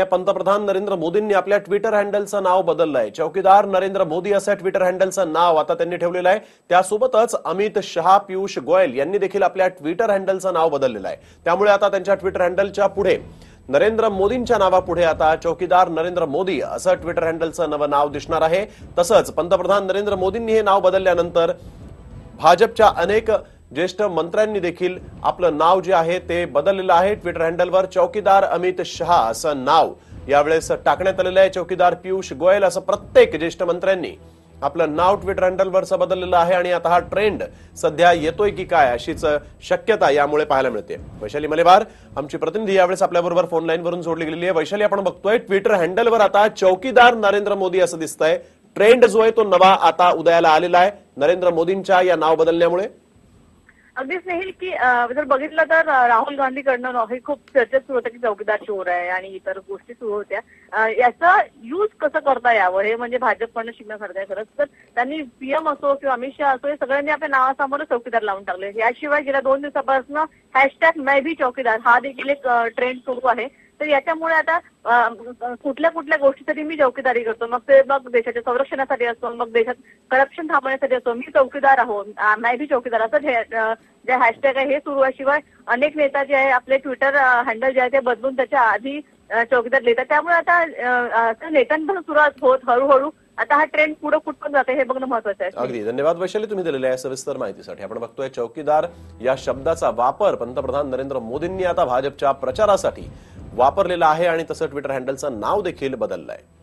पंतप्रधान नरेंद्र मोदींनी आपल्या ट्विटर हँडलचं नाव बदललं आहे चौकीदार नरेंद्र मोदी असं ट्विटर हँडलचं नाव आता त्यांनी ठेवलेलं आहे. त्यासोबतच अमित शहा पियुष गोयल यांनी देखील आपल्या ट्विटर हँडलचं नाव बदललेलं आहे. त्यामुळे आता त्यांच्या ट्विटर हँडलच्या पुढे नरेंद्र मोदींच्या नावापुढे आता चौकीदार नरेंद्र मोदी असं ट्विटर हँडलचं नवं नाव दिसणार आहे. तसंच पंतप्रधान नरेंद्र मोदींनी हे नाव बदलल्यानंतर भाजपच्या अनेक ज्येष्ठ मंत्र्यांनी देखील आपलं नाव जे आहे ते बदललेलं आहे. ट्विटर हँडलवर चौकीदार अमित शहा असं नाव यावेळेस टाकण्यात आलेलं आहे. चौकीदार पियुष गोयल असं प्रत्येक ज्येष्ठ मंत्र्यांनी आपलं नाव ट्विटर हँडलवरचं बदललेलं आहे आणि आता हा ट्रेंड सध्या येतोय की काय अशीच शक्यता यामुळे पाहायला मिळते. वैशाली मलेबार आमची प्रतिनिधी यावेळेस आपल्याबरोबर फोन लाईनवरून जोडली गेलेली आहे. वैशाली आपण बघतोय ट्विटर हँडलवर आता चौकीदार नरेंद्र मोदी असं दिसतंय. ट्रेंड जो आहे तो नवा आता उदयाला आलेला आहे. नरेंद्र मोदींच्या या नाव बदलण्यामुळे अगदीच नाही की जर बघितलं तर राहुल गांधीकडनं हे खूप चर्चा सुरू होत्या की चौकीदार चोर आहे आणि इतर गोष्टी सुरू होत्या. याचा यूज कसं करता यावं? हे म्हणजे भाजपकडनं शिकण्यासारखं आहे खरंच. तर त्यांनी पीएम असो किंवा अमित शहा असो हे सगळ्यांनी आपल्या नावासमोर चौकीदार लावून टाकले. याशिवाय गेल्या दोन दिवसापासून हॅशटॅग मै भी चौकीदार. हा देखील एक ट्रेंड सुरू आहे. तर याच्यामुळे आता कुठल्या कुठल्या गोष्टीसाठी मी चौकीदारी करतो? मग ते मग देशाच्या संरक्षणासाठी असतो मग देशात करप्शन थांबवण्यासाठी असतो मी चौकीदार आहोत अं, भी चौकीदार. असं जे हॅशटॅग आहे हे सुरू आहे. शिवाय अनेक नेता जे आहे आपले ट्विटर हँडल जे आहे ते बदलून त्याच्या आधी चौकीदार लिहितात. त्यामुळे आता अं, आता नेत्यांपासून सुरुवात होत हळूहळू. आता हा ट्रेंड पुढे कुठून जाते हे बघणं महत्वाचं आहे. अगदी. धन्यवाद वैशाली तुम्ही दिलेल्या या सविस्तर माहितीसाठी. आपण बघतोय चौकीदार या शब्दाचा वापर पंतप्रधान नरेंद्र मोदींनी आता भाजपच्या प्रचारासाठी वापरलेला आहे आणि तसं ट्विटर हँडलचं नाव देखील बदललं आहे